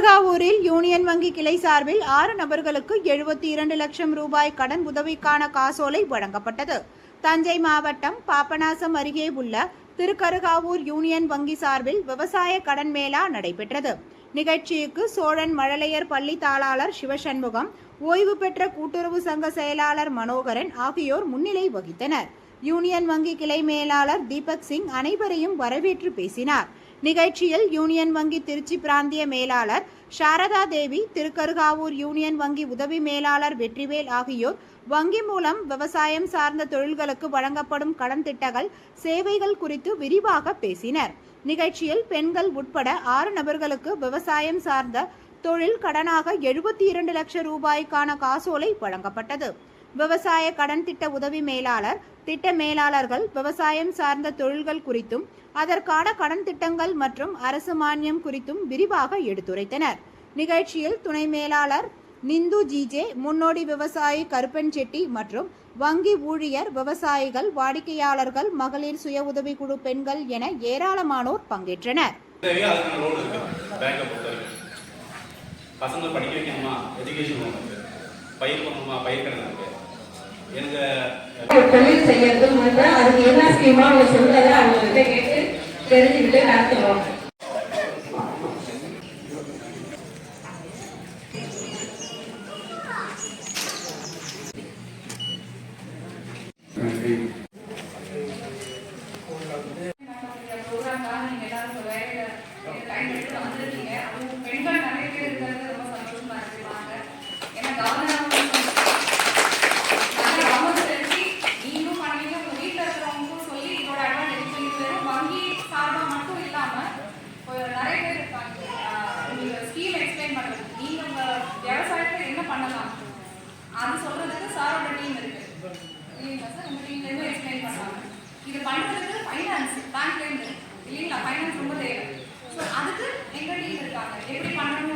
தருகாவூரில் union வங்கி கிளை சார்பில் ஆறு நபர்களுக்கு எழுபத்தி இரண்டு லட்சம் ரூபாய் கடன் உதவிக்கான காசோலை வழங்கப்பட்டது. தஞ்சை மாவட்டம் பாபநாசம் அருகே உள்ள திருக்கருகாவூர் யூனியன் வங்கி சார்பில் விவசாய கடன் மேளா நடைபெற்றது. நிகழ்ச்சிக்கு சோழன் மழலையர் பள்ளி தாளாளர் சிவசண்முகம் ஓய்வு பெற்ற கூட்டுறவு சங்க செயலாளர் மனோகரன் ஆகியோர் முன்னிலை வகித்தனர். யூனியன் வங்கி கிளை மேலாளர் தீபக் சிங் அனைவரையும் வரவேற்று பேசினார். நிகழ்ச்சியில் யூனியன் வங்கி திருச்சி பிராந்திய மேலாளர் சாரதா தேவி திருக்கருகாவூர் யூனியன் வங்கி உதவி மேலாளர் வெற்றிவேல் ஆகியோர் வங்கி மூலம் விவசாயம் சார்ந்த தொழில்களுக்கு வழங்கப்படும் கடன் திட்டங்கள் சேவைகள் குறித்து விரிவாக பேசினர். நிகழ்ச்சியில் பெண்கள் உட்பட ஆறு நபர்களுக்கு விவசாயம் சார்ந்த தொழில் கடனாக எழுபத்தி இரண்டு லட்சம் ரூபாய்க்கான காசோலை வழங்கப்பட்டது. விவசாய கடன் திட்ட உதவி மேலாளர் திட்ட மேலாளர்கள் விவசாயம் சார்ந்த தொழில்கள் குறித்தும் அதற்கான கடன் திட்டங்கள் மற்றும் அரசு மானியம் குறித்தும் விரிவாக எடுத்துரைத்தனர். நிகழ்ச்சியில் துணை மேலாளர் நிந்து ஜிஜே முன்னோடி விவசாயி கருப்பன் செட்டி மற்றும் வங்கி ஊழியர் விவசாயிகள் வாடிக்கையாளர்கள் மகளிர் சுய உதவிக்குழு பெண்கள் என ஏராளமானோர் பங்கேற்றனர். பசங்க படிக்க வைக்கணுமா? எஜுகேஷன் பயிர் பண்ணணுமா? பயிர் கடன் இருக்கு. தொழில் செய்யறது வந்து அதுக்கு என்ன ஸ்கீமோ அவங்க சொல்றதை அவங்க கிட்ட கேட்டு தெரிஞ்சுக்கிட்டு அதுவும் பெண்கள் நிறைய பேர் இருக்கிறது ரொம்ப சந்தோஷமா இருக்கு வாங்க ஏன்னா கவர்னர் நிறைய பேர் இருப்பாங்க. உங்களுக்கு ஸ்கீம் எக்ஸ்பிளைன் பண்ணுறது நீங்கள் உங்கள் விவசாயத்தில் என்ன பண்ணலாம்? அது சொல்கிறதுக்கு சாரோட டீம் இருக்குது இல்லைங்களா சார்? உங்கள் டீம்லேருந்து எக்ஸ்பிளைன் பண்ணலாம்? இது பண்ணுறதுக்கு ஃபைனான்ஸ் பேங்க்லேருந்து இல்லைங்களா? ஃபைனான்ஸ் ரொம்ப தேவை. ஸோ அதுக்கு எங்கள் டீம் இருக்காங்க? எப்படி பண்ணணும்?